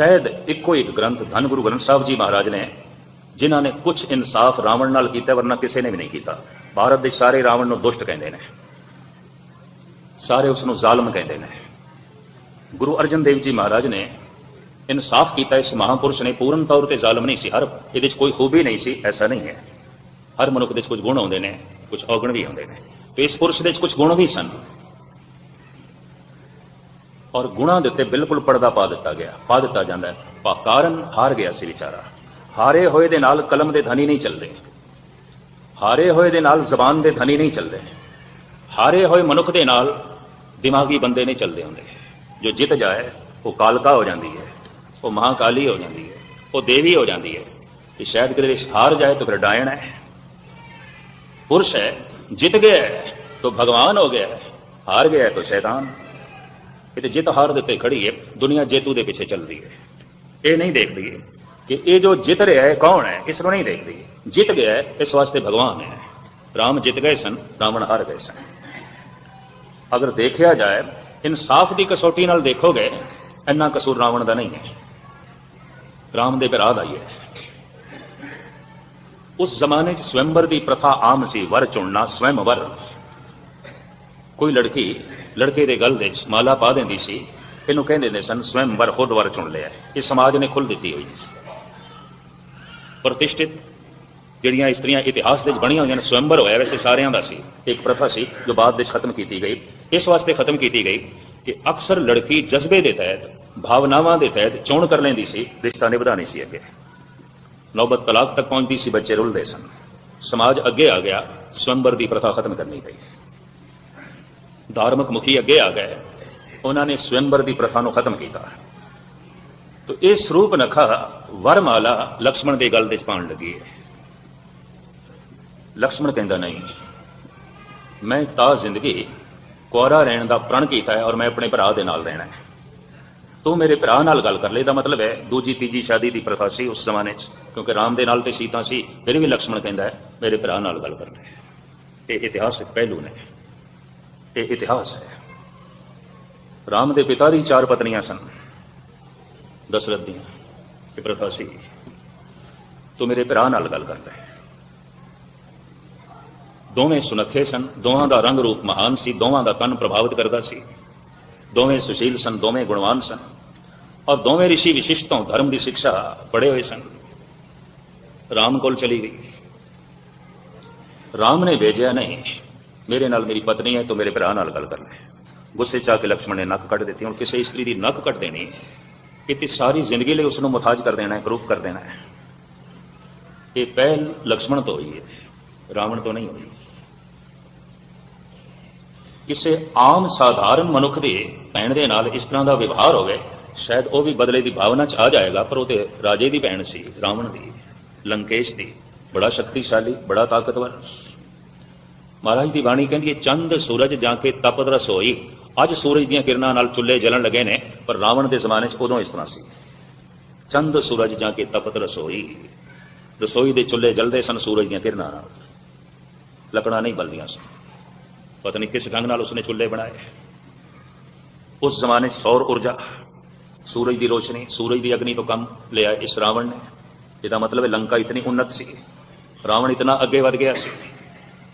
ਸ਼ਾਇਦ ਇੱਕੋ ਇੱਕ ਗ੍ਰੰਥ ਧੰਨ ਗੁਰੂ ਗ੍ਰੰਥ ਸਾਹਿਬ ਜੀ ਮਹਾਰਾਜ ਨੇ, ਜਿਨ੍ਹਾਂ ਨੇ ਕੁਝ ਇਨਸਾਫ ਰਾਵਣ ਨਾਲ ਕੀਤਾ, ਵਰਨਾ ਕਿਸੇ ਨੇ ਵੀ ਨਹੀਂ ਕੀਤਾ। ਭਾਰਤ ਦੇ ਸਾਰੇ ਰਾਵਣ ਨੂੰ ਦੁਸ਼ਟ ਕਹਿੰਦੇ ਨੇ। ਸਾਰੇ ਉਸ ਨੂੰ ਜ਼ਾਲਮ ਕਹਿੰਦੇ ਨੇ। ਗੁਰੂ ਅਰਜਨ ਦੇਵ ਜੀ ਮਹਾਰਾਜ ਨੇ ਇਨਸਾਫ ਕੀਤਾ, ਇਸ ਮਹਾਪੁਰਸ਼ ਨੇ ਪੂਰਨ ਤੌਰ ਤੇ ਜ਼ਾਲਮ ਨਹੀਂ ਸੀ। ਹਰ ਇਹਦੇ ਵਿੱਚ ਕੋਈ ਖੂਬੀ ਨਹੀਂ ਸੀ, ਐਸਾ ਨਹੀਂ ਹੈ। ਹਰ ਮਨੁੱਖ ਦੇ ਵਿੱਚ ਕੁਝ ਗੁਣ ਆਉਂਦੇ ਨੇ, ਕੁਝ ਔਗਣ ਵੀ ਆਉਂਦੇ ਨੇ। ਤੇ ਇਸ ਪੁਰਸ਼ ਦੇ ਵਿੱਚ ਕੁਝ ਗੁਣ ਵੀ ਸਨ। ਔਰ ਗੁਣਾ ਦੇ ਉੱਤੇ ਬਿਲਕੁਲ ਪਰਦਾ ਪਾ ਦਿੱਤਾ ਗਿਆ, ਪਾ ਦਿੱਤਾ ਜਾਂਦਾ ਹੈ। ਕਾਰਨ ਹਾਰ ਗਿਆ ਸੀ ਵਿਚਾਰਾ। ਹਾਰੇ ਹੋਏ ਦੇ ਨਾਲ ਕਲਮ ਦੇ ਧਨੀ ਨਹੀਂ ਚੱਲਦੇ। ਹਾਰੇ ਹੋਏ ਦੇ ਨਾਲ ਜ਼ਬਾਨ ਦੇ ਧਨੀ ਨਹੀਂ ਚੱਲਦੇ। ਹਾਰੇ ਹੋਏ ਮਨੁੱਖ ਦੇ ਨਾਲ ਦਿਮਾਗੀ ਬੰਦੇ ਨਹੀਂ ਚੱਲਦੇ ਹੁੰਦੇ। ਜੋ ਜਿੱਤ ਜਾਏ, ਉਹ ਕਾਲਕਾ ਹੋ ਜਾਂਦੀ ਹੈ, ਉਹ ਮਹਾਕਾਲੀ ਹੋ ਜਾਂਦੀ ਹੈ, ਉਹ ਦੇਵੀ ਹੋ ਜਾਂਦੀ ਹੈ। ਕਿ ਸ਼ਾਇਦ ਕਿਤੇ ਹਾਰ ਜਾਏ ਤਾਂ ਫਿਰ ਡਾਇਣ ਹੈ। ਪੁਰਸ਼ ਹੈ, ਜਿੱਤ ਗਿਆ ਤਾਂ ਭਗਵਾਨ ਹੋ ਗਿਆ ਹਾਰ ਗਿਆ ਤਾਂ ਸ਼ੈਤਾਨ। ਇਹ ਤੇ ਜਿੱਤ ਹਾਰ ਦੇ ਉੱਤੇ ਖੜੀ ਹੈ ਦੁਨੀਆ ਜੇਤੂ ਦੇ ਪਿੱਛੇ ਚੱਲਦੀ ਹੈ ਇਹ ਨਹੀਂ ਦੇਖਦੀ ਹੈ ਕਿ ਇਹ ਜੋ ਜਿੱਤ ਰਿਹਾ ਹੈ, ਕੌਣ ਹੈ, ਇਸ ਨੂੰ ਨਹੀਂ ਦੇਖਦੀ ਜਿੱਤ ਗਿਆ ਹੈ, ਇਸ ਵਾਸਤੇ ਭਗਵਾਨ ਹੈ। ਰਾਮ ਜਿੱਤ ਗਏ ਸਨ, ਰਾਵਣ ਹਾਰ ਗਏ ਸਨ। ਅਗਰ ਦੇਖਿਆ ਜਾਏ, ਇਨਸਾਫ ਦੀ ਕਸੌਟੀ ਨਾਲ ਦੇਖੋਗੇ, ਇੰਨਾ ਕਸੂਰ ਰਾਵਣ ਦਾ ਨਹੀਂ ਹੈ। ਰਾਮ ਦੇ ਪਰਾ ਦਾ ਹੀ। ਹੈ ਉਸ ਜ਼ਮਾਨੇ 'ਚ ਸਵੰਬਰ ਦੀ ਪ੍ਰਥਾ ਆਮ ਸੀ, ਵਰ ਚੁਣਨਾ ਸਵੈਮਵਰ ਕੋਈ ਲੜਕੀ ਲੜਕੇ ਦੇ ਗਲ ਵਿੱਚ ਮਾਲਾ ਪਾ ਦਿੰਦੀ ਸੀ। ਇਹਨੂੰ ਕਹਿੰਦੇ ਨੇ, ਸਨ ਸਵੈਮਵਰ ਖੁਦ ਵਰ ਚੁਣ ਲਿਆ ਇਹ ਸਮਾਜ ਨੇ ਖੁੱਲ ਦਿੱਤੀ ਹੋਈ ਸੀ। ਪ੍ਰਤਿਸ਼ਠਿਤ ਜਿਹੜੀਆਂ ਇਸਤਰੀਆਂ ਇਤਿਹਾਸ ਦੇ ਵਿੱਚ ਬਣੀਆਂ ਹੋਈਆਂ ਨੇ, ਸਵੰਬਰ ਹੋਇਆ ਵੈਸੇ ਸਾਰਿਆਂ ਦਾ ਸੀ। ਇੱਕ ਪ੍ਰਥਾ ਸੀ ਜੋ ਬਾਅਦ ਵਿੱਚ ਖਤਮ ਕੀਤੀ ਗਈ। ਇਸ ਵਾਸਤੇ ਖਤਮ ਕੀਤੀ ਗਈ ਕਿ ਅਕਸਰ ਲੜਕੀ ਜਜ਼ਬੇ ਦੇ ਤਹਿਤ, ਭਾਵਨਾਵਾਂ ਦੇ ਤਹਿਤ ਚੋਣ ਕਰ ਲੈਂਦੀ ਸੀ, ਰਿਸ਼ਤਾ ਨਿਭਦਾ ਨਹੀਂ ਸੀ ਅੱਗੇ। ਨੌਬਤ ਤਲਾਕ ਤੱਕ ਪਹੁੰਚਦੀ ਸੀ, ਬੱਚੇ ਰੁਲਦੇ ਸਨ। ਸਮਾਜ ਅੱਗੇ ਆ ਗਿਆ, ਸਵੰਬਰ ਦੀ ਪ੍ਰਥਾ ਖਤਮ ਕਰਨੀ ਪਈ ਧਾਰਮਿਕ ਮੁਖੀ ਅੱਗੇ ਆ ਗਏ। ਉਹਨਾਂ ਨੇ ਸਵੰਬਰ ਦੀ ਪ੍ਰਥਾ ਨੂੰ ਖਤਮ ਕੀਤਾ। ਤੋ ਇਹ ਸਰੂਪ ਨਖਾ ਵਰਮਾਲਾ ਲਕਸ਼ਮਣ ਦੇ ਗੱਲ ਦੇ ਚ ਪਾਉਣ ਲੱਗੀ ਹੈ ਲਕਸ਼ਮਣ ਕਹਿੰਦਾ, ਨਹੀਂ, ਮੈਂ ਤਾਂ ਜ਼ਿੰਦਗੀ ਕੁਆਰਾ ਰਹਿਣ ਦਾ ਪ੍ਰਣ ਕੀਤਾ ਹੈ ਔਰ ਮੈਂ ਆਪਣੇ ਭਰਾ ਦੇ ਨਾਲ ਰਹਿਣਾ ਹੈ। ਤੂੰ ਮੇਰੇ ਭਰਾ ਨਾਲ ਗੱਲ ਕਰ ਲੈ। ਦਾ ਮਤਲਬ ਹੈ ਦੂਜੀ, ਤੀਜੀ ਸ਼ਾਦੀ ਦੀ ਪ੍ਰਥਾ ਸੀ ਉਸ ਜ਼ਮਾਨੇ 'ਚ, ਕਿਉਂਕਿ ਰਾਮ ਦੇ ਨਾਲ ਤੇ ਸੀਤਾ ਸੀ, ਫਿਰ ਵੀ ਲਕਸ਼ਮਣ ਕਹਿੰਦਾ ਹੈ, ਮੇਰੇ ਭਰਾ ਨਾਲ ਗੱਲ ਕਰ ਲੈ ਇਹ ਇਤਿਹਾਸਕ ਪਹਿਲੂ ਨੇ। ਇਹ ਇਤਿਹਾਸ ਹੈ। ਰਾਮ ਦੇ ਪਿਤਾ ਦੀ ਚਾਰ ਪਤਨੀਆਂ ਸਨ। ਦਸ਼ਰਥ ਦੀਆਂ ਇਹ ਪ੍ਰਥਾ ਸੀ। ਤੂੰ ਮੇਰੇ ਭਰਾ ਨਾਲ ਗੱਲ ਕਰਦਾ ਲੈ। ਦੋਵੇਂ ਸੁਨੱਖੇ ਸਨ। ਦੋਵਾਂ ਦਾ ਰੰਗ ਰੂਪ ਮਹਾਨ ਸੀ। ਦੋਵਾਂ ਦਾ ਕੰਨ ਪ੍ਰਭਾਵਿਤ ਕਰਦਾ ਸੀ। ਦੋਵੇਂ ਸੁਸ਼ੀਲ ਸਨ। ਦੋਵੇਂ ਗੁਣਵਾਨ ਸਨ। ਔਰ ਦੋਵੇਂ ઋષਿ ਵਿਸ਼ਿਸ਼ਟੋਂ ਧਰਮ ਦੀ ਸਿੱਖਿਆ ਪੜ੍ਹੇ ਹੋਏ ਸਨ। ਰਾਮ ਕੋਲ ਚਲੀ ਗਈ। ਰਾਮ ਨੇ ਭੇਜਿਆ ਨਹੀਂ। ਮੇਰੇ ਨਾਲ ਮੇਰੀ ਪਤਨੀ ਹੈ, ਤੂੰ ਮੇਰੇ ਭਰਾ ਨਾਲ ਗੱਲ ਕਰ ਲੈ। ਗੁੱਸੇ ਚ ਆ ਕੇ ਲਕਸ਼ਮਣ ਨੇ ਨੱਕ ਕੱਢ ਦਿੱਤੀ, ਹੁਣ ਕਿਸੇ ਇਸਤਰੀ ਦੀ ਨੱਕ ਕੱਟ ਦੇਣੀ ਇਹ ਸਾਰੀ ਜ਼ਿੰਦਗੀ ਲਈ ਉਸ ਨੂੰ ਮੁਤਾਜ ਕਰ ਦੇਣਾ ਹੈ ਕਰੂਪ ਕਰ ਦੇਣਾ ਹੈ। ਇਹ ਪਹਿਲ ਲਕਸ਼ਮਣ ਤੋਂ ਹੋਈ ਹੈ, ਰਾਵਣ ਤੋਂ ਨਹੀਂ ਹੋਈ। ਕਿਸੇ ਆਮ ਸਾਧਾਰਨ ਮਨੁੱਖ ਦੇ ਭੈਣ ਦੇ ਨਾਲ ਇਸ ਤਰ੍ਹਾਂ ਦਾ ਵਿਵਹਾਰ ਹੋਵੇ, ਸ਼ਾਇਦ ਉਹ ਵੀ ਬਦਲੇ ਦੀ ਭਾਵਨਾ ਚ ਆ ਜਾਏਗਾ, ਪਰ ਉਹ ਤੇ ਰਾਜੇ ਦੀ ਭੈਣ ਸੀ, ਰਾਵਣ ਦੀ, ਲੰਕੇਸ਼ ਦੀ। ਬੜਾ ਸ਼ਕਤੀਸ਼ਾਲੀ, ਬੜਾ ਤਾਕਤਵਰ। ਮਹਾਰਾਜ ਦੀ ਬਾਣੀ ਕਹਿੰਦੀ ਹੈ, ਚੰਦ ਸੂਰਜ ਜਾ ਕੇ ਤਪਤ ਰਸੋਈ। ਅੱਜ ਸੂਰਜ ਦੀਆਂ ਕਿਰਨਾਂ ਨਾਲ ਚੁੱਲ੍ਹੇ ਜਲਣ ਲੱਗੇ ਨੇ, ਪਰ ਰਾਵਣ ਦੇ ਜ਼ਮਾਨੇ 'ਚ ਉਦੋਂ ਇਸ ਤਰ੍ਹਾਂ ਸੀ। ਚੰਦ ਸੂਰਜ ਜਾ ਕੇ ਤਪਤ ਰਸੋਈ। ਰਸੋਈ ਦੇ ਚੁੱਲ੍ਹੇ ਜਲਦੇ ਸਨ ਸੂਰਜ ਦੀਆਂ ਕਿਰਨਾਂ ਨਾਲ। ਲੱਕੜਾਂ ਨਹੀਂ ਬਲਦੀਆਂ ਸਨ। ਪਤਾ ਨਹੀਂ ਕਿਸ ਢੰਗ ਨਾਲ ਉਸਨੇ ਚੁੱਲ੍ਹੇ ਬਣਾਏ। ਉਸ ਜ਼ਮਾਨੇ 'ਚ ਸੌਰ ਊਰਜਾ, ਸੂਰਜ ਦੀ ਰੋਸ਼ਨੀ, ਸੂਰਜ ਦੀ ਅਗਨੀ ਤੋਂ ਕੰਮ ਲਿਆ ਇਸ ਰਾਵਣ ਨੇ। ਇਹਦਾ ਮਤਲਬ ਹੈ, ਲੰਕਾ ਇਤਨੀ ਉન્નਤ ਸੀ। ਰਾਵਣ ਇਤਨਾ ਅੱਗੇ ਵਧ ਗਿਆ ਸੀ।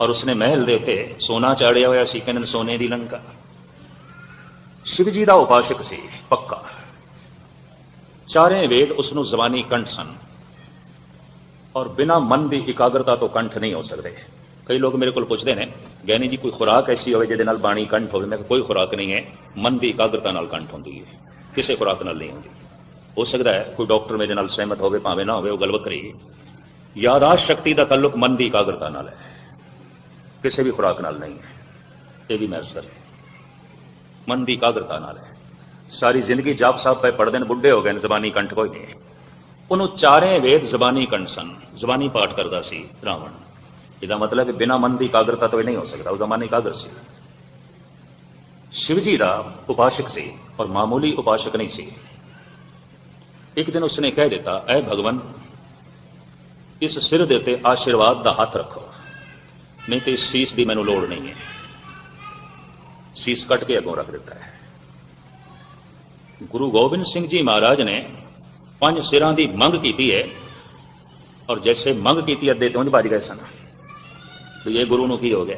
ਔਰ ਉਸਨੇ ਮਹਿਲ ਦੇ ਉੱਤੇ ਸੋਨਾ ਚਾੜਿਆ ਹੋਇਆ ਸੀ ਕਹਿੰਦੇ ਨੇ ਸੋਨੇ ਦੀ ਲੰਕਾ ਸ਼ਿਵ ਜੀ ਦਾ ਉਪਾਸ਼ਕ ਸੀ ਪੱਕਾ ਚਾਰੇ ਵੇਦ ਉਸ ਨੂੰ ਜ਼ਬਾਨੀ ਕੰਠ ਸਨ ਔਰ ਬਿਨਾ ਮਨ ਦੀ ਇਕਾਗਰਤਾ ਤੋਂ ਕੰਠ ਨਹੀਂ ਹੋ ਸਕਦੇ ਕਈ ਲੋਕ ਮੇਰੇ ਕੋਲ ਪੁੱਛਦੇ ਨੇ ਗਿਆਨੀ ਜੀ ਕੋਈ ਖੁਰਾਕ ਐਸੀ ਹੋਵੇ ਜਿਹਦੇ ਨਾਲ ਬਾਣੀ ਕੰਠ ਹੋਵੇ ਮੈਂ ਕਿਹਾ ਕੋਈ ਖੁਰਾਕ ਨਹੀਂ ਹੈ ਮਨ ਦੀ ਇਕਾਗਰਤਾ ਨਾਲ ਕੰਠ ਹੁੰਦੀ ਹੈ ਕਿਸੇ ਖੁਰਾਕ ਨਾਲ ਨਹੀਂ ਹੁੰਦੀ ਹੋ ਸਕਦਾ ਹੈ ਕੋਈ ਡਾਕਟਰ ਮੇਰੇ ਨਾਲ ਸਹਿਮਤ ਹੋਵੇ ਭਾਵੇਂ ਨਾ ਹੋਵੇ ਉਹ ਗੱਲ ਵੱਖਰੀ ਯਾਦਾਸ਼ਤ ਸ਼ਕਤੀ ਦਾ ਤਾਲੁਕ ਮਨ ਦੀ ਇਕਾਗਰਤਾ ਨਾਲ ਹੈ ਕਿਸੇ ਵੀ ਖੁਰਾਕ ਨਾਲ ਨਹੀਂ ਹੈ। ਇਹ ਵੀ ਮੈਸਰ ਹੈ। ਮਨ ਦੀ ਇਕਾਗਰਤਾ ਨਾਲ ਹੈ। ਸਾਰੀ ਜ਼ਿੰਦਗੀ ਜਾਪ ਸਾਹਿਬ ਪਏ ਪੜਦੇ ਨੇ, ਬੁੱਢੇ ਹੋ ਗਏ ਨੇ, ਜ਼ਬਾਨੀ ਕੰਠ ਕੋਈ ਨਹੀਂ ਉਹਨੂੰ ਚਾਰੇ ਵੇਦ ਜ਼ਬਾਨੀ ਕੰਠ ਸਨ। ਜ਼ਬਾਨੀ ਪਾਠ ਕਰਦਾ ਸੀ ਰਾਵਣ। ਇਹਦਾ ਮਤਲਬ ਹੈ ਬਿਨਾ ਮਨ ਦੀ ਇਕਾਗਰਤਾ ਤੋਂ ਇਹ ਨਹੀਂ ਹੋ ਸਕਦਾ। ਉਹਦਾ ਮਨ ਇਕਾਗਰ ਸੀ। ਸ਼ਿਵ ਜੀ ਦਾ ਉਪਾਸ਼ਕ ਸੀ ਔਰ ਮਾਮੂਲੀ ਉਪਾਸ਼ਕ ਨਹੀਂ ਸੀ। ਇੱਕ ਦਿਨ ਉਸਨੇ ਕਹਿ ਦਿੱਤਾ, ਐ ਭਗਵਨ ਇਸ ਸਿਰ ਦੇ ਉੱਤੇ ਆਸ਼ੀਰਵਾਦ ਦਾ ਹੱਥ ਰੱਖੋ। ਨਹੀਂ ਤੇ ਇਸ ਸੀਸ ਦੀ ਮੈਨੂੰ ਲੋੜ ਨਹੀਂ ਹੈ। ਸੀਸ ਕੱਟ ਕੇ ਅੱਗੋਂ ਰੱਖ ਦਿੱਤਾ ਹੈ। ਗੁਰੂ ਗੋਬਿੰਦ ਸਿੰਘ ਜੀ ਮਹਾਰਾਜ ਨੇ ਪੰਜ ਸਿਰਾਂ ਦੀ ਮੰਗ ਕੀਤੀ ਹੈ ਔਰ ਜੈਸੇ ਮੰਗ ਕੀਤੀ ਅੱਧੇ ਤੋਂ ਭੱਜ ਗਏ ਸਨ। ਵੀ ਇਹ ਗੁਰੂ ਨੂੰ ਕੀ ਹੋ ਗਿਆ?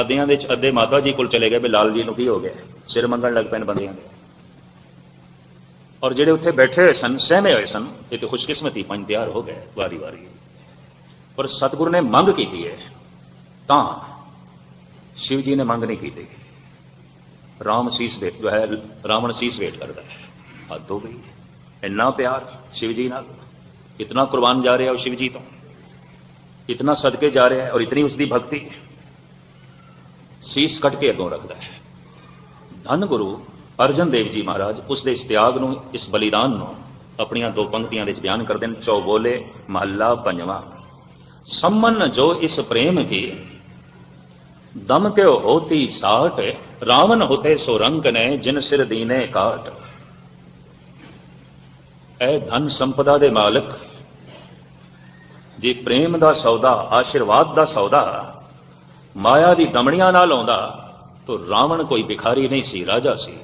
ਅੱਧਿਆਂ ਦੇ ਚ ਅੱਧੇ ਮਾਤਾ ਜੀ ਕੋਲ ਚਲੇ ਗਏ ਵੀ ਲਾਲ ਜੀ ਨੂੰ ਕੀ ਹੋ ਗਿਆ? ਸਿਰ ਮੰਗਣ ਲੱਗ ਪੈਣ ਬੰਦਿਆਂ ਦੇ। ਔਰ ਜਿਹੜੇ ਉੱਥੇ ਬੈਠੇ ਹੋਏ ਸਨ, ਸਹਿਮੇ ਹੋਏ ਸਨ, ਇਹ ਤੇ ਖੁਸ਼ਕਿਸਮਤੀ ਪੰਜ ਤਿਆਰ ਹੋ ਗਏ ਵਾਰੀ ਵਾਰੀ ਪਰ ਸਤਿਗੁਰੂ ਨੇ ਮੰਗ ਕੀਤੀ ਹੈ ਤਾਂ ਸ਼ਿਵ ਜੀ ਨੇ ਮੰਗ ਨਹੀਂ ਕੀਤੀ। ਰਾਮ ਸੀਸ ਵੇਟ ਜੋ ਹੈ, ਰਾਵਣ ਸੀਸ ਵੇਟ ਕਰਦਾ ਹੈ। ਹੱਦ ਹੋ ਗਈ। ਇੰਨਾ ਪਿਆਰ ਸ਼ਿਵ ਜੀ ਨਾਲ। ਇਤਨਾ ਕੁਰਬਾਨ ਜਾ ਰਿਹਾ ਉਹ ਸ਼ਿਵ ਜੀ ਤੋਂ। ਇਤਨਾ ਸਦਕੇ ਜਾ ਰਿਹਾ ਹੈ ਔਰ ਇਤਨੀ ਉਸਦੀ ਭਗਤੀ। ਸੀਸ ਕੱਟ ਕੇ ਅੱਗੋਂ ਰੱਖਦਾ ਹੈ। ਧੰਨ ਗੁਰੂ ਅਰਜਨ ਦੇਵ ਜੀ ਮਹਾਰਾਜ, ਉਸ ਦੇ ਇਸ ਤਿਆਗ ਨੂੰ, ਇਸ ਬਲੀਦਾਨ ਨੂੰ ਆਪਣੀਆਂ ਦੋ ਪੰਕਤੀਆਂ ਵਿੱਚ ਬਿਆਨ ਕਰਦੇ ਨੇ। ਚੌਬੋਲੇ ਮਹੱਲਾ ਪੰਜਵਾਂ। ਸੰਮਨ ਜੋ ਇਸ ਪ੍ਰੇਮ ਕੀ ਦਮ ਕੇ ਹੋਤੀ ਸਾਟ ਰਾਵਨ ਹੋਤੇ ਸੋ ਰੰਕ ਨੇ, ਜਿਨ ਸਿਰ ਦੀਨੇ ਕਾਟ। ਐ ਧਨ ਸੰਪਦਾ ਦੇ ਮਾਲਕ, ਜੇ ਪ੍ਰੇਮ ਦਾ ਸੌਦਾ, ਆਸ਼ੀਰਵਾਦ ਦਾ ਸੌਦਾ, ਮਾਇਆ ਦੀ ਦਮਣੀਆਂ ਨਾਲ ਆਉਂਦਾ, ਤਾਂ ਰਾਵਣ ਕੋਈ ਭਿਖਾਰੀ ਨਹੀਂ ਸੀ, ਰਾਜਾ ਸੀ।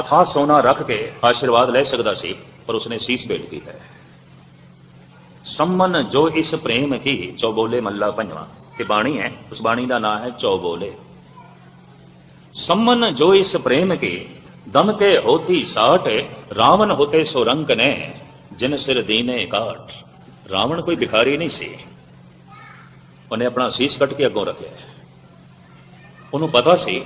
ਅਥਾ ਸੋਨਾ ਰੱਖ ਕੇ ਆਸ਼ੀਰਵਾਦ ਲੈ ਸਕਦਾ ਸੀ, ਪਰ ਉਸਨੇ ਸੀਸ ਭੇਟ ਕੀਤਾ ਹੈ। ਸੰਮਨ ਜੋ ਇਸ ਪ੍ਰੇਮ ਕੀ, ਚੌਬੋਲੇ ਮੱਲਾ ਪੰਜਵਾ ਤੇ ਬਾਣੀ ਹੈ, ਉਸ ਬਾਣੀ ਦਾ ਨਾਮ ਹੈ ਚੌਬੋਲੇ। ਸੰਮਨ ਜੋ ਇਸ ਪ੍ਰੇਮ ਕੀ, ਦਮ ਕੇ ਹੋਤੀ ਸਾਟ, ਰਾਵਣ ਹੋਤੇ ਸੋਰੰਕ ਨੇ, ਜਿਨ ਸਿਰ ਦੀਨੇ ਕਾਟ ਰਾਵਣ ਕੋਈ ਭਿਖਾਰੀ ਨਹੀਂ ਸੀ। ਉਹਨੇ ਆਪਣਾ ਸੀਸ ਕੱਟ ਕੇ ਅੱਗੋਂ ਰੱਖਿਆ। ਉਹਨੂੰ ਪਤਾ ਸੀ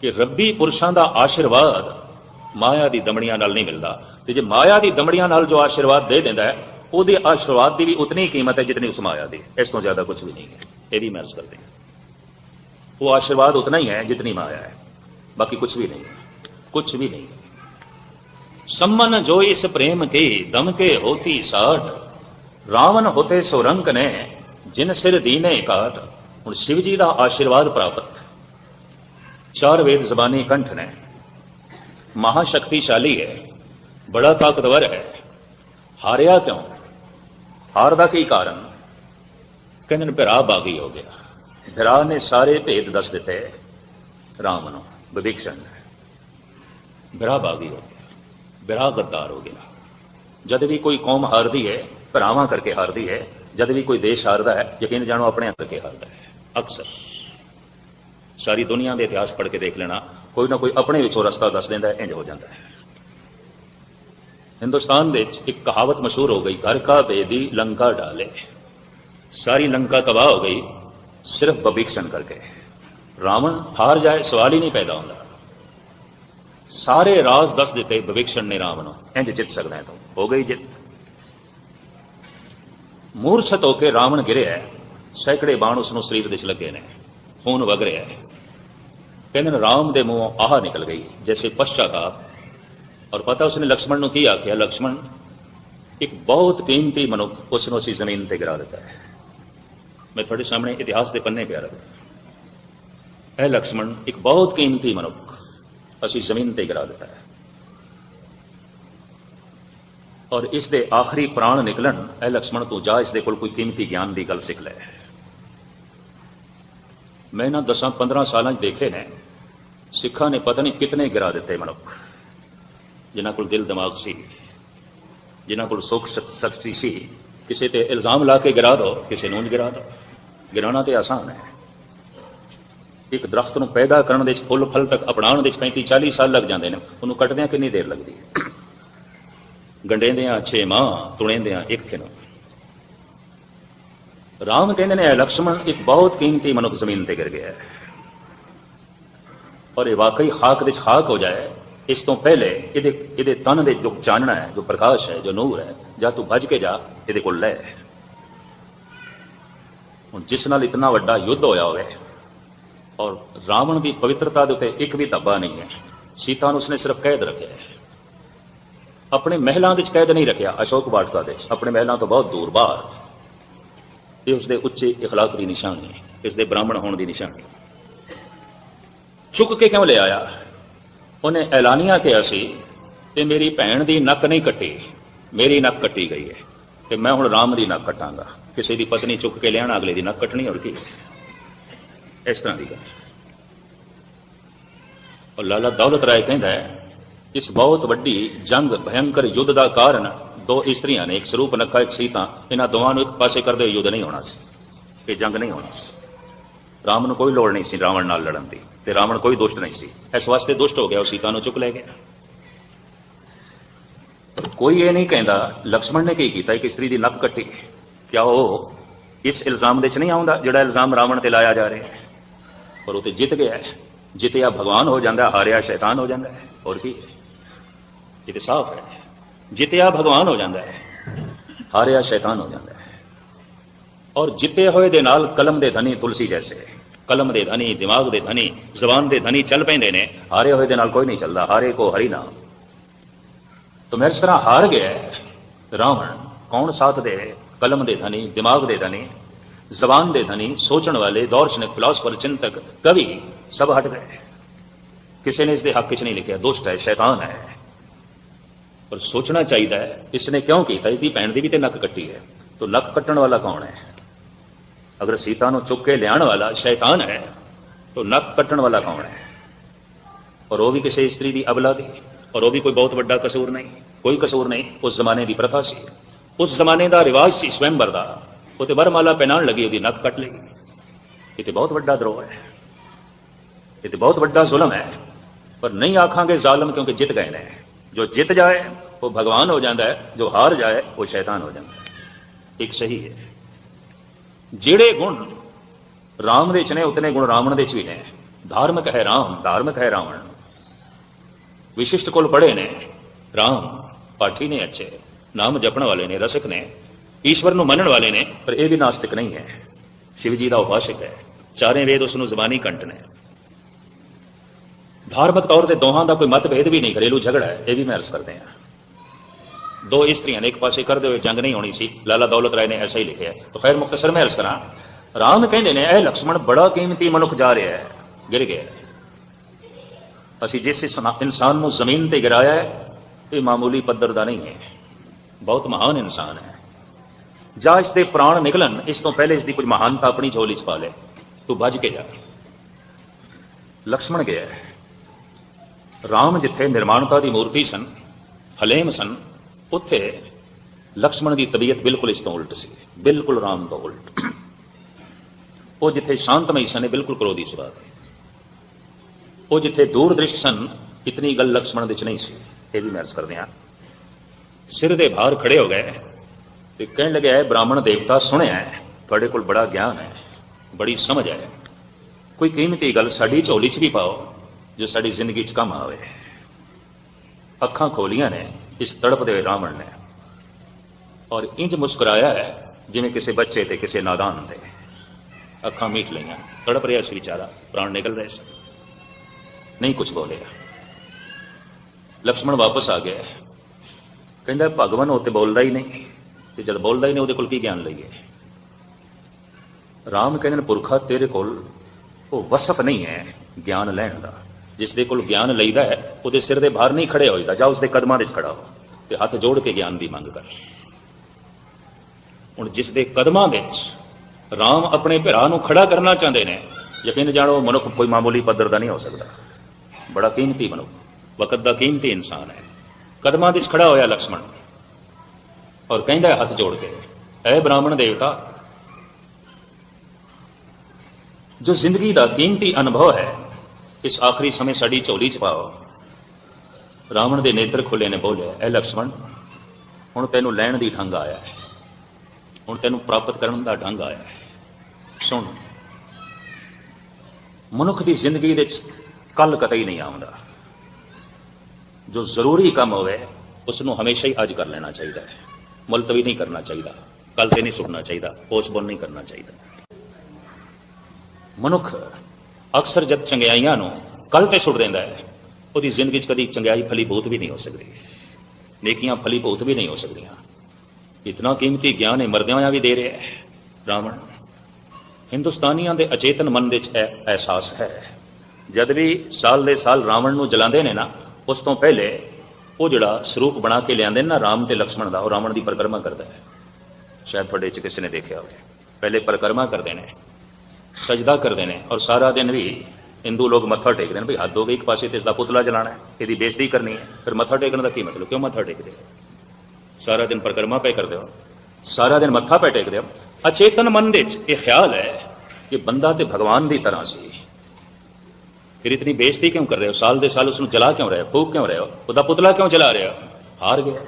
ਕਿ ਰੱਬੀ ਪੁਰਸ਼ਾਂ ਦਾ ਆਸ਼ੀਰਵਾਦ ਮਾਇਆ ਦੀ ਦਮੜੀਆਂ ਨਾਲ ਨਹੀਂ ਮਿਲਦਾ। ਤੇ ਜੇ ਮਾਇਆ ਦੀ ਦਮੜੀਆਂ ਨਾਲ ਜੋ ਆਸ਼ੀਰਵਾਦ ਦੇ ਦਿੰਦਾ ਹੈ ਉਹਦੇ ਆਸ਼ੀਰਵਾਦ ਦੀ ਵੀ ਉਤਨੀ ਕੀਮਤ ਹੈ ਜਿਤਨੀ ਉਸ ਮਾਇਆ ਦੀ। ਇਸ ਤੋਂ ਜ਼ਿਆਦਾ ਕੁਝ ਵੀ ਨਹੀਂ ਹੈ। ਇਹ ਵੀ ਮੈਂ ਅਰਜ਼ ਕਰਦੇ ਹਾਂ। ਉਹ ਆਸ਼ੀਰਵਾਦ ਉਤਨਾ ਹੀ ਹੈ ਜਿਤਨੀ ਮਾਇਆ ਹੈ। ਬਾਕੀ ਕੁਝ ਵੀ ਨਹੀਂ ਹੈ। ਕੁਝ ਵੀ ਨਹੀਂ ਹੈ। ਸੰਮਨ ਜੋ ਇਸ ਪ੍ਰੇਮ ਕੇ, ਦਮ ਕੇ ਹੋਤੀ ਸਾਟ। ਰਾਵਣ ਹੋਤੇ ਸੋ ਰੰਕ ਨੇ, ਜਿਨ ਸਿਰ ਦੀਨੇ ਕਾਟ। ਹੁਣ ਸ਼ਿਵ ਜੀ ਦਾ ਆਸ਼ੀਰਵਾਦ ਪ੍ਰਾਪਤ। ਚਾਰ ਵੇਦ ਜ਼ਬਾਨੀ ਕੰਠ ਨੇ। ਮਹਾ ਸ਼ਕਤੀਸ਼ਾਲੀ ਹੈ। ਬੜਾ ਤਾਕਤਵਰ ਹੈ। ਹਾਰਿਆ ਕਿਉਂ? ਹਾਰ ਦਾ ਕੀ ਕਾਰਨ? ਕਹਿੰਦੇ ਨੇ ਭਰਾ ਬਾਗੀ ਹੋ ਗਿਆ। ਭਰਾ ਨੇ ਸਾਰੇ ਭੇਦ ਦੱਸ ਦਿੱਤੇ। ਰਾਮ ਨੂੰ ਵਿਭੀਸ਼ਣ ਨੇ। ਭਰਾ ਬਾਗੀ ਹੋ ਗਿਆ। ਭਰਾ ਗੱਦਾਰ ਹੋ ਗਿਆ। ਜਦ ਵੀ ਕੋਈ ਕੌਮ ਹਾਰਦੀ ਹੈ ਭਰਾਵਾਂ ਕਰਕੇ ਹਾਰਦੀ ਹੈ ਜਦ ਵੀ ਕੋਈ ਦੇਸ਼ ਹਾਰਦਾ ਹੈ ਯਕੀਨ ਜਾਣੋ ਆਪਣੇ ਕਰਕੇ ਹਾਰਦਾ ਹੈ। ਅਕਸਰ। ਸਾਰੀ ਦੁਨੀਆ ਦੇ ਇਤਿਹਾਸ ਪੜ੍ਹ ਕੇ ਦੇਖ ਲੈਣਾ ਕੋਈ ਨਾ ਕੋਈ ਆਪਣੇ ਵਿੱਚੋਂ ਰਸਤਾ ਦੱਸ ਦਿੰਦਾ ਹੈ ਇੰਜ ਹੋ ਜਾਂਦਾ ਹੈ। ਹਿੰਦੁਸਤਾਨ ਦੇ ਵਿੱਚ ਇੱਕ ਕਹਾਵਤ ਮਸ਼ਹੂਰ ਹੋ ਗਈ, ਘਰ ਕਾ ਬੇਦੀ ਲੰਕਾ ਡਾਲੇ। ਸਾਰੀ ਲੰਕਾ ਤਬਾਹ ਹੋ ਗਈ, ਸਿਰਫ ਬਭੀਸ਼ਣ ਕਰਕੇ। ਰਾਵਣ ਹਾਰ ਜਾਏ, ਸਵਾਲ ਹੀ ਨਹੀਂ ਪੈਦਾ ਹੁੰਦਾ। ਸਾਰੇ ਰਾਜ਼ ਦੱਸ ਦਿੱਤੇ ਬਭੀਸ਼ਣ ਨੇ ਰਾਵਣ ਨੂੰ ਇੰਜ ਜਿੱਤ ਸਕਦਾ ਹੈ ਤੂੰ, ਹੋ ਗਈ ਜਿੱਤ। ਮੂਰਛਤ ਹੋ ਕੇ ਰਾਵਣ ਗਿਰਿਆ ਹੈ। ਸੈਂਕੜੇ ਬਾਣ ਉਸ ਨੂੰ ਸਰੀਰ ਦੇ ਚ ਲੱਗੇ ਨੇ, ਖੂਨ ਵਗ ਰਿਹਾ ਹੈ। ਕਹਿੰਦੇ ਨੇ ਰਾਮ ਦੇ ਮੂੰਹੋਂ ਆਹ ਨਿਕਲ ਗਈ, ਜੈਸੇ ਪਛਤਾਪ ਔਰ ਪਤਾ ਉਸਨੇ ਲਕਸ਼ਮਣ ਨੂੰ ਕੀ ਆਖਿਆ ਲਕਸ਼ਮਣ ਇੱਕ ਬਹੁਤ ਕੀਮਤੀ ਮਨੁੱਖ ਉਸ ਨੂੰ ਅਸੀਂ ਜ਼ਮੀਨ ਤੇ ਗਿਰਾ ਦਿੱਤਾ ਹੈ ਮੈਂ ਤੁਹਾਡੇ ਸਾਹਮਣੇ ਇਤਿਹਾਸ ਦੇ ਪੰਨੇ ਪਿਆ ਰਿਹਾ ਇਹ ਲਕਸ਼ਮਣ ਇੱਕ ਬਹੁਤ ਕੀਮਤੀ ਮਨੁੱਖ ਅਸੀਂ ਜ਼ਮੀਨ ਤੇ ਗਿਰਾ ਦਿੱਤਾ ਹੈ ਔਰ ਇਸ ਦੇ ਆਖਰੀ ਪ੍ਰਾਣ ਨਿਕਲਣ ਇਹ ਲਕਸ਼ਮਣ ਤੋਂ ਜਾ ਇਸ ਦੇ ਕੋਲ ਕੋਈ ਕੀਮਤੀ ਗਿਆਨ ਦੀ ਗੱਲ ਸਿੱਖ ਲੈ ਮੈਂ ਨਾ 10 15 ਸਾਲਾਂ 'ਚ ਦੇਖੇ ਨੇ ਸਿੱਖਾਂ ਨੇ ਪਤਾ ਨਹੀਂ ਕਿਤਨੇ ਗਿਰਾ ਦਿੱਤੇ ਮਨੁੱਖ ਜਿਨ੍ਹਾਂ ਕੋਲ ਦਿਲ ਦਿਮਾਗ ਸੀ, ਜਿਨ੍ਹਾਂ ਕੋਲ ਸੁਖ ਸ਼ਕਤੀ ਸੀ, ਕਿਸੇ ਤੇ ਇਲਜ਼ਾਮ ਲਾ ਕੇ ਗਿਰਾ ਦੋ, ਕਿਸੇ ਨੂੰ ਨਹੀਂ ਗਿਰਾ ਦੋ। ਗਿਰਾਉਣਾ ਤੇ ਆਸਾਨ ਹੈ। ਇੱਕ ਦਰਖਤ ਨੂੰ ਪੈਦਾ ਕਰਨ ਦੇ ਵਿੱਚ ਫੁੱਲ ਫਲ ਤੱਕ ਅਪਣਾਉਣ ਦੇ ਵਿੱਚ 35 40 ਸਾਲ ਲੱਗ ਜਾਂਦੇ ਨੇ। ਉਹਨੂੰ ਕੱਟਦਿਆਂ ਕਿੰਨੀ ਦੇਰ ਲੱਗਦੀ ਹੈ? ਗੰਡੇਂਦਿਆਂ 6 ਮਾਹ, ਤੁਣੇਂਦਿਆਂ ਇੱਕ ਕਿਨੋ। ਰਾਮ ਕਹਿੰਦੇ ਨੇ ਇਹ ਲਕਸ਼ਮਣ, ਇੱਕ ਬਹੁਤ ਕੀਮਤੀ ਮਨੁੱਖ ਜ਼ਮੀਨ ਤੇ ਗਿਰ ਗਿਆ ਹੈ। ਔਰ ਇਹ ਵਾਕਈ ਖਾਕ ਦੇ ਵਿੱਚ ਖਾਕ ਹੋ ਜਾਏ। ਇਸ ਤੋਂ ਪਹਿਲੇ ਇਹਦੇ ਇਹਦੇ ਤਨ ਦੇ ਜੋ ਚਾਨਣਾ ਹੈ ਜੋ ਪ੍ਰਕਾਸ਼ ਹੈ ਜੋ ਨੂਰ ਹੈ ਜਾਂ ਤੂੰ ਭੱਜ ਕੇ ਜਾ ਇਹਦੇ ਕੋਲ ਲੈ ਹੁਣ ਜਿਸ ਨਾਲ ਇਤਨਾ ਵੱਡਾ ਯੁੱਧ ਹੋਇਆ ਹੋਵੇ ਔਰ ਰਾਵਣ ਦੀ ਪਵਿੱਤਰਤਾ ਦੇ ਉੱਤੇ ਇੱਕ ਵੀ ਧੱਬਾ ਨਹੀਂ ਹੈ ਸੀਤਾ ਨੂੰ ਉਸਨੇ ਸਿਰਫ ਕੈਦ ਰੱਖਿਆ ਹੈ ਆਪਣੇ ਮਹਿਲਾਂ ਦੇ ਵਿੱਚ ਕੈਦ ਨਹੀਂ ਰੱਖਿਆ ਅਸ਼ੋਕ ਵਾਟਕਾ ਦੇ ਵਿੱਚ ਆਪਣੇ ਮਹਿਲਾਂ ਤੋਂ ਬਹੁਤ ਦੂਰ ਬਾਹਰ ਇਹ ਉਸਦੇ ਉੱਚੇ اخلاق ਦੀ ਨਿਸ਼ਾਨੀ ਹੈ ਇਸ ਦੇ ਬ੍ਰਾਹਮਣ ਹੋਣ ਦੀ ਨਿਸ਼ਾਨੀ ਚੁੱਕ ਕੇ ਕਿਉਂ ਲੈ ਆਇਆ ਉਹਨੇ ਐਲਾਨੀਆਂ ਕਿਹਾ ਸੀ ਕਿ ਮੇਰੀ ਭੈਣ ਦੀ ਨੱਕ ਨਹੀਂ ਕੱਟੀ, ਮੇਰੀ ਨੱਕ ਕੱਟੀ ਗਈ ਹੈ ਤੇ ਮੈਂ ਹੁਣ ਰਾਮ ਦੀ ਨੱਕ ਕੱਟਾਂਗਾ। ਕਿਸੇ ਦੀ ਪਤਨੀ ਚੁੱਕ ਕੇ ਲਿਆਣਾ ਅਗਲੇ ਦੀ ਨੱਕ ਕੱਟਣੀ ਹੋਰ ਕੀ। ਇਸ ਤਰ੍ਹਾਂ ਦੀ ਗੱਲ। ਔਰ ਲਾਲਾ ਦੌਲਤ ਰਾਏ ਕਹਿੰਦਾ ਹੈ, ਇਸ ਬਹੁਤ ਵੱਡੀ ਜੰਗ ਭਯੰਕਰ ਯੁੱਧ ਦਾ ਕਾਰਨ ਦੋ ਇਸਤਰੀਆਂ ਨੇ ਇੱਕ ਸਰੂਪ ਨਖਾ ਇੱਕ ਸੀਤਾ। ਇਹਨਾਂ ਦੋਵਾਂ ਨੂੰ ਇੱਕ ਪਾਸੇ ਕਰਦੇ ਯੁੱਧ ਨਹੀਂ ਹੋਣਾ ਸੀ, ਇਹ ਜੰਗ ਨਹੀਂ ਹੋਣਾ ਸੀ। ਰਾਮ ਨੂੰ ਕੋਈ ਲੋੜ ਨਹੀਂ ਸੀ ਰਾਵਣ ਨਾਲ ਲੜਨ ਦੀ ਤੇ ਰਾਵਣ ਕੋਈ ਦੁਸ਼ਟ ਨਹੀਂ ਸੀ। ਇਸ ਵਾਸਤੇ ਦੁਸ਼ਟ ਹੋ ਗਿਆ, ਉਹ ਸੀਤਾ ਨੂੰ ਚੁੱਕ ਲੈ ਗਿਆ। ਕੋਈ ਇਹ ਨਹੀਂ ਕਹਿੰਦਾ, ਲਕਸ਼ਮਣ ਨੇ ਕੀ ਕੀਤਾ? ਇੱਕ ਇਸਤਰੀ ਦੀ ਨੱਕ ਕੱਟੀ। ਕਿਆ ਉਹ ਇਸ ਇਲਜ਼ਾਮ ਦੇ ਚ ਨਹੀਂ ਆਉਂਦਾ ਜਿਹੜਾ ਇਲਜ਼ਾਮ ਰਾਵਣ ਤੇ ਲਾਇਆ ਜਾ ਰਿਹਾ ਹੈ? ਪਰ ਉਹ ਤੇ ਜਿੱਤ ਗਿਆ ਹੈ। ਜਿੱਤਿਆ ਭਗਵਾਨ ਹੋ ਜਾਂਦਾ, ਹਾਰਿਆ ਸ਼ੈਤਾਨ ਹੋ ਜਾਂਦਾ ਹੈ। ਹੋਰ ਕੀ ਹੈ? ਇਹ ਤੇ ਸਾਫ਼ ਹੈ। ਜਿੱਤਿਆ ਭਗਵਾਨ ਹੋ ਜਾਂਦਾ ਹੈ। ਹਾਰਿਆ ਸ਼ੈਤਾਨ ਹੋ ਜਾਂਦਾ ਹੈ। ਔਰ ਜਿੱਤੇ ਹੋਏ ਦੇ ਨਾਲ ਕਲਮ ਦੇ ਧਨੀ ਤੁਲਸੀ ਜੈਸੇ ਕਲਮ ਦੇ ਧਨੀ ਦਿਮਾਗ ਦੇ ਧਨੀ ਜ਼ਬਾਨ ਦੇ ਧਨੀ ਚੱਲ ਪੈਂਦੇ ਨੇ ਹਾਰੇ ਹੋਏ ਦੇ ਨਾਲ ਕੋਈ ਨਹੀਂ ਚੱਲਦਾ ਹਾਰੇ ਕੋ ਹਰੀ ਨਾਮ तो मैं इस तरह हार गया है रावण कौन साथ दे कलम दे धनी दिमाग दे धनी जबान दे धनी सोचण वाले दार्शनिक फिलोसफर चिंतक कवि सब हट गए किसी ने इसके हक च नहीं लिखा दुष्ट है शैतान है पर सोचना चाहिए है इसने क्यों किया इसकी भैन की भी तो नक कट्टी है तो नक कट्टण वाला कौन है ਅਗਰ ਸੀਤਾ ਨੂੰ ਚੁੱਕ ਕੇ ਲਿਆਉਣ ਵਾਲਾ ਸ਼ੈਤਾਨ ਹੈ, ਤਾਂ ਨੱਕ ਕੱਟਣ ਵਾਲਾ ਕੌਣ ਹੈ? ਔਰ ਉਹ ਵੀ ਕਿਸੇ ਇਸਤਰੀ ਦੀ ਅਬਲਾ ਦੀ, ਔਰ ਉਹ ਵੀ ਕੋਈ ਬਹੁਤ ਵੱਡਾ ਕਸੂਰ ਨਹੀਂ। ਕੋਈ ਕਸੂਰ ਨਹੀਂ, ਉਸ ਜ਼ਮਾਨੇ ਦੀ ਪ੍ਰਥਾ ਸੀ। ਉਸ ਜ਼ਮਾਨੇ ਦਾ ਰਿਵਾਜ ਸੀ ਸਵੈਂਬਰ ਦਾ। ਉਹ ਤੇ ਵਰਮਾਲਾ ਪਹਿਨਾਣ ਲੱਗੀ, ਉਹਦੀ ਨੱਕ ਕੱਟ ਲਈ। ਇਹ ਤੇ ਬਹੁਤ ਵੱਡਾ ਦਰੋਹ ਹੈ। ਇਹ ਤੇ ਬਹੁਤ ਵੱਡਾ ਜ਼ੁਲਮ ਹੈ। ਪਰ ਨਹੀਂ ਆਖਾਂਗੇ ਜ਼ਾਲਮ ਕਿਉਂਕਿ ਜਿੱਤ ਗਏ ਨੇ। ਜੋ ਜਿੱਤ ਜਾਏ, ਉਹ ਭਗਵਾਨ ਹੋ ਜਾਂਦਾ ਹੈ, ਜੋ ਹਾਰ ਜਾਏ, ਉਹ ਸ਼ੈਤਾਨ ਹੋ ਜਾਂਦਾ ਹੈ। ਇੱਕ ਸਹੀ ਹੈ। ਜਿਹੜੇ ਗੁਣ ਰਾਮ ਦੇ ਚ ਨੇ, ਉਤਨੇ ਗੁਣ ਰਾਵਣ ਦੇ ਚ ਵੀ ਨੇ। ਧਾਰਮਿਕ ਹੈ ਰਾਮ, ਧਾਰਮਿਕ ਹੈ ਰਾਵਣ। ਵਿਸ਼ਿਸ਼ਟ ਕੋਲ ਪੜੇ ਨੇ। ਰਾਮ ਪਾਠੀ ਨੇ ਅੱਛੇ, ਨਾਮ ਜਪਣ ਵਾਲੇ ਨੇ, ਰਸਿਕ ਨੇ, ਈਸ਼ਵਰ ਨੂੰ ਮੰਨਣ ਵਾਲੇ ਨੇ, ਪਰ ਇਹ ਵੀ ਨਾਸਤਿਕ ਨਹੀਂ ਹੈ। ਸ਼ਿਵ ਜੀ ਦਾ ਉਪਾਸ਼ਕ ਹੈ। ਚਾਰੇ ਵੇਦ ਉਸ ਨੂੰ ਜ਼ਬਾਨੀ ਕੰਟ ਨੇ। ਧਾਰਮਿਕ ਤੌਰ ਤੇ ਦੋਹਾਂ ਦਾ ਕੋਈ ਮਤਭੇਦ ਵੀ ਨਹੀਂ, ਘਰੇਲੂ ਝਗੜਾ ਹੈ, ਇਹ ਵੀ ਮੈਂ ਅਰਜ਼ ਕਰਦੇ ਹਾਂ। ਦੋ ਇਸਤਰੀਆਂ ਨੇ ਇੱਕ ਪਾਸੇ ਕਰਦੇ ਹੋਏ ਜੰਗ ਨਹੀਂ ਹੋਣੀ ਸੀ। ਲਾਲਾ ਦੌਲਤ ਰਾਏ ਨੇ ਐਸਾ ਹੀ ਲਿਖਿਆ ਹੈ। ਤਾਂ ਖੈਰ ਮੁਖਤਸਰ ਮੈਂ ਅਰਜ਼ ਕਰਾਂ, ਰਾਮ ਕਹਿੰਦੇ ਨੇ, ਇਹ ਲਕਸ਼ਮਣ ਬੜਾ ਕੀਮਤੀ ਮਨੁੱਖ ਜਾ ਰਿਹਾ ਹੈ। ਗਿਰ ਗਿਆ। ਅਸੀਂ ਜਿਸ ਇਨਸਾਨ ਨੂੰ ਜ਼ਮੀਨ ਤੇ ਗਿਰਾਇਆ ਹੈ, ਇਹ ਮਾਮੂਲੀ ਪੱਧਰ ਦਾ ਨਹੀਂ ਹੈ। ਬਹੁਤ ਮਹਾਨ ਇਨਸਾਨ ਹੈ। ਜਾਂ ਇਸ ਦੇ ਪ੍ਰਾਣ ਨਿਕਲਣ, ਇਸ ਤੋਂ ਪਹਿਲੇ ਇਸ ਦੀ ਕੁਝ ਮਹਾਨਤਾ ਆਪਣੀ ਝੋਲੀ ਚ ਪਾ ਲੈ। ਤੂੰ ਭੱਜ ਕੇ ਜਾ। ਲਕਸ਼ਮਣ ਗਿਆ ਹੈ। ਰਾਮ ਜਿੱਥੇ ਨਿਰਮਾਣਤਾ ਦੀ ਮੂਰਤੀ ਸਨ, ਹਲੇਮ ਸਨ ਉੱਥੇ ਲਕਸ਼ਮਣ ਦੀ ਤਬੀਅਤ ਬਿਲਕੁਲ ਇਸ ਤੋਂ ਉਲਟ ਸੀ ਬਿਲਕੁਲ ਰਾਮ ਤੋਂ ਉਲਟ। ਉਹ ਜਿੱਥੇ ਸ਼ਾਂਤਮਈ ਸਨ ਇਹ ਬਿਲਕੁਲ ਕ੍ਰੋਧੀ ਸੁਭਾਅ ਦੇ। ਉਹ ਜਿੱਥੇ ਦੂਰ ਦ੍ਰਿਸ਼ਟ ਸਨ ਇਤਨੀ ਗੱਲ ਲਕਸ਼ਮਣ ਦੇ ਚ ਨਹੀਂ ਸੀ। ਇਹ ਵੀ ਮੈਂ ਅਰਜ਼ ਕਰਦੇ ਹਾਂ। ਸਿਰ ਦੇ ਬਾਹਰ ਖੜੇ ਹੋ ਗਏ ਤੇ ਕਹਿਣ ਲੱਗਿਆ "ਇਹ ਬ੍ਰਾਹਮਣ ਦੇਵਤਾ ਸੁਣਿਆ ਹੈ, ਤੁਹਾਡੇ ਕੋਲ ਬੜਾ ਗਿਆਨ ਹੈ ਬੜੀ ਸਮਝ ਹੈ। ਕੋਈ ਕੀਮਤੀ ਗੱਲ ਸਾਡੀ ਝੋਲੀ 'ਚ ਵੀ ਪਾਓ ਜੋ ਸਾਡੀ ਜ਼ਿੰਦਗੀ 'ਚ ਕੰਮ ਆਵੇ। ਅੱਖਾਂ ਖੋਲੀਆਂ ਨੇ ਇਸ ਤੜਪਦੇ ਹੋਏ ਰਾਵਣ ਨੇ ਔਰ ਇੰਜ ਮੁਸਕਰਾਇਆ ਹੈ ਜਿਵੇਂ ਕਿਸੇ ਬੱਚੇ ਤੇ ਕਿਸੇ ਨਾਦਾਨ ਤੇ ਅੱਖਾਂ ਮੀਟ ਲਈਆਂ ਤੜਪ ਰਿਹਾ ਸੀ ਵਿਚਾਰਾ ਪ੍ਰਾਣ ਨਿਕਲ ਰਹੇ ਸੀ ਨਹੀਂ ਕੁਝ ਬੋਲਿਆ ਲਕਸ਼ਮਣ ਵਾਪਸ ਆ ਗਿਆ ਕਹਿੰਦਾ ਭਗਵਾਨ ਉਹ ਤੇ ਬੋਲਦਾ ਹੀ ਨਹੀਂ ਤੇ ਜਦ ਬੋਲਦਾ ਹੀ ਨਹੀਂ ਉਹਦੇ ਕੋਲ ਕੀ ਗਿਆਨ ਲਈਏ ਰਾਮ ਕਹਿੰਦੇ ਨੇ ਪੁਰਖਾ ਤੇਰੇ ਕੋਲ ਉਹ ਵਸਫ ਨਹੀਂ ਹੈ ਗਿਆਨ ਲੈਣ ਦਾ ਜਿਸ ਦੇ ਕੋਲ ਗਿਆਨ ਲਈਦਾ ਹੈ, ਉਹਦੇ ਸਿਰ ਦੇ ਬਾਹਰ ਨਹੀਂ ਖੜੇ ਹੋਈਦਾ। ਜਾਂ ਉਸਦੇ ਕਦਮਾਂ ਵਿੱਚ ਖੜਾ ਹੋ ਤੇ ਹੱਥ ਜੋੜ ਕੇ ਗਿਆਨ ਦੀ ਮੰਗ ਕਰ। ਹੁਣ ਜਿਸ ਦੇ ਕਦਮਾਂ ਵਿੱਚ ਰਾਮ ਆਪਣੇ ਭਰਾ ਨੂੰ ਖੜਾ ਕਰਨਾ ਚਾਹੁੰਦੇ ਨੇ, ਯਕੀਨ ਜਾਣੋ ਮਨੁੱਖ ਕੋਈ ਮਾਮੂਲੀ ਪੱਧਰ ਦਾ ਨਹੀਂ ਹੋ ਸਕਦਾ। ਬੜਾ ਕੀਮਤੀ ਮਨੁੱਖ, ਵਕਤ ਦਾ ਕੀਮਤੀ ਇਨਸਾਨ ਹੈ। ਕਦਮਾਂ ਦੇ 'ਚ ਖੜਾ ਹੋਇਆ ਲਕਸ਼ਮਣ ਔਰ ਕਹਿੰਦਾ ਹੈ ਹੱਥ ਜੋੜ ਕੇ, ਐ ਬ੍ਰਾਹਮਣ ਦੇਵਤਾ, ਜੋ ਜ਼ਿੰਦਗੀ ਦਾ ਕੀਮਤੀ ਅਨੁਭਵ ਹੈ ਇਸ ਆਖਰੀ ਸਮੇਂ ਸਾਡੀ ਝੋਲੀ 'ਚ ਪਾਓ। ਰਾਵਣ ਦੇ ਨੇਤਰ ਖੁੱਲੇ ਨੇ ਬੋਲਿਆ ਐ ਲਕਸ਼ਮਣ, ਹੁਣ ਤੈਨੂੰ ਲੈਣ ਦੀ ਢੰਗ ਆਇਆ ਹੈ। ਹੁਣ ਤੈਨੂੰ ਪ੍ਰਾਪਤ ਕਰਨ ਦਾ ਢੰਗ ਆਇਆ ਹੈ। ਸੁਣ, ਮਨੁੱਖ ਦੀ ਜ਼ਿੰਦਗੀ ਦੇ ਵਿੱਚ ਕੱਲ ਕਤਈ ਨਹੀਂ ਆਉਂਦਾ। ਜੋ ਜ਼ਰੂਰੀ ਕੰਮ ਹੋਵੇ ਉਸ ਨੂੰ ਹਮੇਸ਼ਾ ਹੀ ਅੱਜ ਕਰ ਲੈਣਾ ਚਾਹੀਦਾ ਹੈ। ਮੁਲਤਵੀ ਨਹੀਂ ਕਰਨਾ ਚਾਹੀਦਾ ਕੱਲ ਤੇ ਨਹੀਂ ਸੁਣਨਾ ਚਾਹੀਦਾ, ਪੋਸਟਪੋਨ ਨਹੀਂ ਕਰਨਾ ਚਾਹੀਦਾ। ਮਨੁੱਖ ਅਕਸਰ ਜਦ ਚੰਗਿਆਈਆਂ ਨੂੰ ਕੱਲ ਤੇ ਸੁੱਟ ਦਿੰਦਾ ਹੈ, ਉਹਦੀ ਜ਼ਿੰਦਗੀ 'ਚ ਕਦੀ ਚੰਗਿਆਈ ਫਲੀ ਬਹੁਤ ਵੀ ਨਹੀਂ ਹੋ ਸਕਦੀ। ਨੇਕੀਆਂ ਫਲੀ ਬਹੁਤ ਵੀ ਨਹੀਂ ਹੋ ਸਕਦੀਆਂ। ਇਤਨਾ ਕੀਮਤੀ ਗਿਆਨ ਇਹ ਮਰਦਿਆਂ ਹੋਇਆਂ ਵੀ ਦੇ ਰਿਹਾ ਹੈ। ਰਾਵਣ, ਹਿੰਦੁਸਤਾਨੀਆਂ ਦੇ ਅਚੇਤਨ ਮਨ ਦੇ ਵਿੱਚ ਇਹ ਅਹਿਸਾਸ ਹੈ। ਜਦ ਵੀ ਸਾਲ ਦੇ ਸਾਲ ਰਾਵਣ ਨੂੰ ਜਲਾਉਂਦੇ ਨੇ ਨਾ, ਉਸ ਤੋਂ ਪਹਿਲੇ ਉਹ ਜਿਹੜਾ ਸਰੂਪ ਬਣਾ ਕੇ ਲਿਆਂਦੇ ਨੇ ਨਾ, ਰਾਮ ਤੇ ਲਕਸ਼ਮਣ ਦਾ, ਉਹ ਰਾਵਣ ਦੀ ਪਰਿਕਰਮਾ ਕਰਦਾ ਹੈ। ਸ਼ਾਇਦ ਤੁਹਾਡੇ 'ਚ ਕਿਸੇ ਨੇ ਦੇਖਿਆ ਹੋਵੇ। ਪਹਿਲੇ ਪਰਿਕਰਮਾ ਕਰਦੇ ਨੇ। ਸਜਦਾ ਕਰਦੇ ਨੇ ਔਰ ਸਾਰਾ ਦਿਨ ਵੀ ਹਿੰਦੂ ਲੋਕ ਮੱਥਾ ਟੇਕਦੇ ਨੇ ਵੀ ਹੱਦ ਹੋ ਗਈ, ਇੱਕ ਪਾਸੇ ਤੇ ਇਸ ਦਾ ਪੁਤਲਾ ਜਲਾਣਾ ਹੈ, ਇਹਦੀ ਬੇਇੱਜ਼ਤੀ ਕਰਨੀ ਹੈ, ਫਿਰ ਮੱਥਾ ਟੇਕਣ ਦਾ ਕੀ ਮਤਲਬ? ਕਿਉਂ ਮੱਥਾ ਟੇਕਦੇ ਸਾਰਾ ਦਿਨ ਪਰਿਕਰਮਾ ਪੈ ਕਰਦੇ ਹੋ, ਸਾਰਾ ਦਿਨ ਮੱਥਾ ਪੈ ਟੇਕਦੇ ਹੋ। ਅਚੇਤਨ ਮਨ ਦੇ ਵਿੱਚ ਇਹ ਖਿਆਲ ਹੈ ਕਿ ਬੰਦਾ ਤੇ ਭਗਵਾਨ ਦੀ ਤਰ੍ਹਾਂ ਸੀ। ਫਿਰ ਇਤਨੀ ਬੇਇੱਜ਼ਤੀ ਕਿਉਂ ਕਰ ਰਹੇ ਹੋ? ਸਾਲ ਦੇ ਸਾਲ ਉਸ ਨੂੰ ਜਲਾ ਕਿਉਂ ਰਹੇ ਹੋ? ਫੂਕ ਕਿਉਂ ਰਹੇ ਹੋ? ਉਹਦਾ ਪੁਤਲਾ ਕਿਉਂ ਜਲਾ ਰਹੇ ਹੋ? ਹਾਰ ਗਿਆ।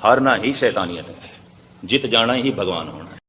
ਹਾਰਨਾ ਹੀ ਸ਼ੈਤਾਨੀਅਤ ਹੈ। ਜਿੱਤ ਜਾਣਾ ਹੀ ਭਗਵਾਨ ਹੋਣਾ